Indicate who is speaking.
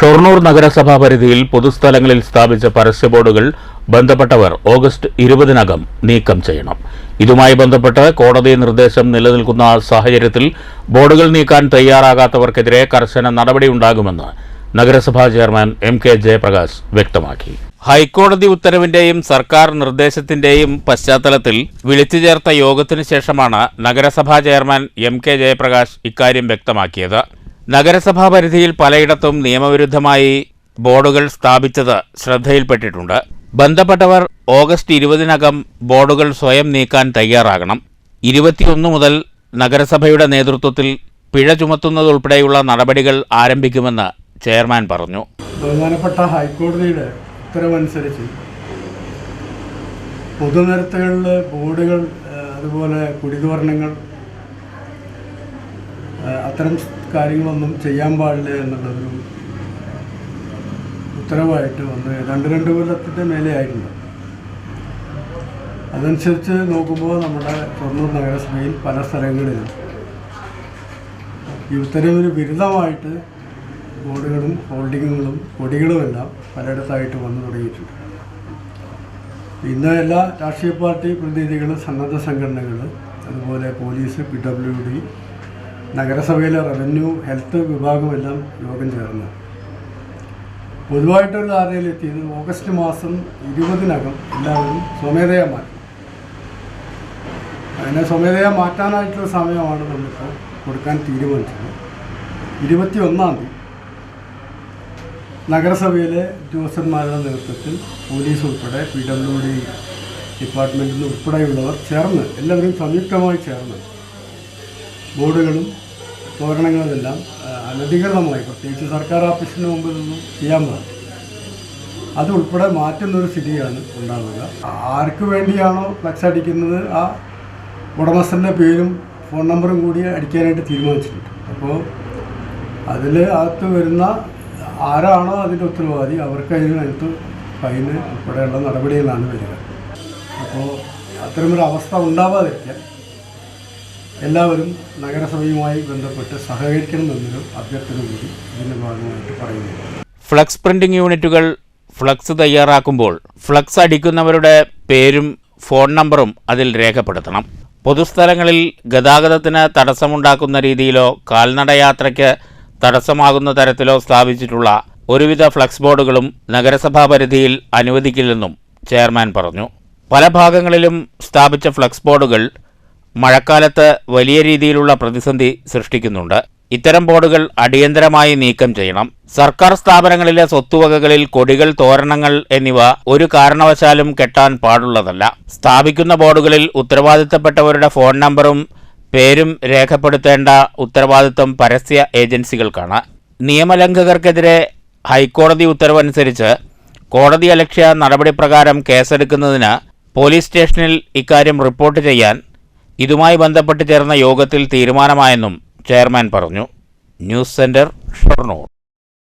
Speaker 1: ഷൊർണൂർ നഗരസഭാ പരിധിയിൽ പൊതുസ്ഥലങ്ങളിൽ സ്ഥാപിച്ച പരസ്യ ബോർഡുകൾ ബന്ധപ്പെട്ടവർ ഓഗസ്റ്റ് ഇരുപതിനകം നീക്കം ചെയ്യണം. ഇതുമായി ബന്ധപ്പെട്ട് കോടതി നിർദ്ദേശം നിലനിൽക്കുന്ന സാഹചര്യത്തിൽ ബോർഡുകൾ നീക്കാൻ തയ്യാറാകാത്തവർക്കെതിരെ കർശന നടപടിയുണ്ടാകുമെന്ന് നഗരസഭാ ചെയർമാൻ എം കെ ജയപ്രകാശ് വ്യക്തമാക്കി. ഹൈക്കോടതി ഉത്തരവിന്റെയും സർക്കാർ നിർദ്ദേശത്തിന്റെയും പശ്ചാത്തലത്തിൽ വിളിച്ചു ചേർത്ത യോഗത്തിനു ശേഷമാണ് നഗരസഭാ ചെയർമാൻ എം കെ ജയപ്രകാശ് ഇക്കാര്യം വ്യക്തമാക്കിയത്. നഗരസഭാ പരിധിയിൽ പലയിടത്തും നിയമവിരുദ്ധമായി ബോർഡുകൾ സ്ഥാപിച്ചത് ശ്രദ്ധയിൽപ്പെട്ടിട്ടുണ്ട്. ബന്ധപ്പെട്ടവർ ഓഗസ്റ്റ് ഇരുപതിനകം ബോർഡുകൾ സ്വയം നീക്കാൻ തയ്യാറാകണം. ഇരുപത്തിയൊന്ന് മുതൽ നഗരസഭയുടെ നേതൃത്വത്തിൽ പിഴ ചുമത്തുന്നതുൾപ്പെടെയുള്ള നടപടികൾ ആരംഭിക്കുമെന്ന് ചെയർമാൻ പറഞ്ഞു.
Speaker 2: ബഹുമാനപ്പെട്ട ഹൈക്കോടതിയുടെ ഉത്തരവനുസരിച്ച് പൊതുനിരത്തുകളിൽ ബോർഡുകൾ അതുപോലെ കുടിതോരണങ്ങൾ അത്തരം കാര്യങ്ങളൊന്നും ചെയ്യാൻ പാടില്ല എന്നുള്ളൊരു ഉത്തരവായിട്ട് വന്ന് രണ്ട് രണ്ട് കൊല്ലത്തിന്റെ മേലെ ആയിട്ടുണ്ട്. അതനുസരിച്ച് നോക്കുമ്പോൾ നമ്മുടെ ഷൊർണൂർ നഗരസഭയിൽ പല സ്ഥലങ്ങളിലും ഈ ഉത്തരവിന് ബിരുദമായിട്ട് ബോർഡുകളും ഹോൾഡിങ്ങുകളും കൊടികളുമെല്ലാം പലയിടത്തായിട്ട് വന്നു തുടങ്ങിയിട്ടുണ്ട്. ഇന്ന് എല്ലാ രാഷ്ട്രീയ പാർട്ടി പ്രതിനിധികൾ സന്നദ്ധ സംഘടനകൾ അതുപോലെ പോലീസ് പി ഡബ്ല്യു ഡി നഗരസഭയിലെ റവന്യൂ ഹെൽത്ത് വിഭാഗമെല്ലാം യോഗം ചേർന്ന്. പൊതുവായിട്ടൊരു ധാരണയിലെത്തിയത് ഓഗസ്റ്റ് മാസം ഇരുപതിനകം എല്ലാവരും സ്വമേധയാ മാറ്റും. അതിനെ സ്വമേധയാ മാറ്റാനായിട്ടുള്ള സമയമാണ് നമ്മളിപ്പോൾ കൊടുക്കാൻ തീരുമാനിച്ചത്. ഇരുപത്തി ഒന്നാം തീയതി നഗരസഭയിലെ ഉദ്യോഗസ്ഥന്മാരുടെ നേതൃത്വത്തിൽ പോലീസ് ഉൾപ്പെടെ പി ഡബ്ല്യു ഡി ഡിപ്പാർട്ട്മെന്റിൽ ഉൾപ്പെടെയുള്ളവർ ചേർന്ന് എല്ലാവരും സംയുക്തമായി ചേർന്ന് ബോർഡുകളും തോരണങ്ങളുമെല്ലാം അനധികൃതമായി പ്രത്യേകിച്ച് സർക്കാർ ഓഫീസിന് മുമ്പിൽ നിന്നും ചെയ്യാൻ പാടില്ല. അതുൾപ്പെടെ മാറ്റുന്നൊരു സ്ഥിതിയാണ് ഉണ്ടാകുക ആർക്ക് വേണ്ടിയാണോ ഫ്ലക്സ് അടിക്കുന്നത് ആ ഉടമസ്ഥന്റെ പേരും ഫോൺ നമ്പറും കൂടി അടിക്കാനായിട്ട് തീരുമാനിച്ചിട്ടുണ്ട്. അപ്പോൾ അതിൽ അകത്ത് വരുന്ന ആരാണോ അതിന്റെ ഉത്തരവാദി അവർക്ക് അതിനകത്ത് ഫൈന് ഉൾപ്പെടെയുള്ള നടപടികളാണ് വരിക. അപ്പോൾ അത്തരമൊരു അവസ്ഥ ഉണ്ടാവാതിരിക്കാൻ എല്ലാവരും നഗരസഭയുമായി ബന്ധപ്പെട്ട് സഹകരിക്കണമെന്നൊരു അഭ്യർത്ഥന കൂടി ഇതിന്റെ ഭാഗമായിട്ട് പറയുന്നു.
Speaker 1: ഫ്ലക്സ് പ്രിന്റിംഗ് യൂണിറ്റുകൾ ഫ്ലക്സ് തയ്യാറാക്കുമ്പോൾ ഫ്ലക്സ് അടിക്കുന്നവരുടെ പേരും ഫോൺ നമ്പറും അതിൽ രേഖപ്പെടുത്തണം. പൊതുസ്ഥലങ്ങളിൽ ഗതാഗതത്തിന് തടസ്സമുണ്ടാക്കുന്ന രീതിയിലോ കാൽനടയാത്രയ്ക്ക് തടസ്സമാകുന്ന തരത്തിലോ സ്ഥാപിച്ചിട്ടുള്ള ഒരുവിധ ഫ്ലക്സ് ബോർഡുകളും നഗരസഭാ പരിധിയിൽ അനുവദിക്കില്ലെന്നും ചെയർമാൻ പറഞ്ഞു. പല ഭാഗങ്ങളിലും സ്ഥാപിച്ച ഫ്ലക്സ് ബോർഡുകൾ മഴക്കാലത്ത് വലിയ രീതിയിലുള്ള പ്രതിസന്ധി സൃഷ്ടിക്കുന്നുണ്ട്. ഇത്തരം ബോർഡുകൾ അടിയന്തരമായി നീക്കം ചെയ്യണം. സർക്കാർ സ്ഥാപനങ്ങളിലെ സ്വത്തുവകകളിൽ കൊടികൾ തോരണങ്ങൾ എന്നിവ ഒരു കാരണവശാലും കെട്ടാൻ പാടുള്ളതല്ല. സ്ഥാപിക്കുന്ന ബോർഡുകളിൽ ഉത്തരവാദിത്തപ്പെട്ടവരുടെ ഫോൺ നമ്പറും പേരും രേഖപ്പെടുത്തേണ്ട ഉത്തരവാദിത്തം പരസ്യ ഏജൻസികൾക്കാണ്. നിയമലംഘകർക്കെതിരെ ഹൈക്കോടതി ഉത്തരവനുസരിച്ച് കോടതി അലക്ഷ്യ നടപടിപ്രകാരം കേസെടുക്കുന്നതിന് പോലീസ് സ്റ്റേഷനിൽ ഇക്കാര്യം റിപ്പോർട്ട് ചെയ്യാൻ ഇതുമായി ബന്ധപ്പെട്ട് ചേർന്ന യോഗത്തിൽ തീരുമാനമായെന്നും ചെയർമാൻ പറഞ്ഞു. News centre Shoranur.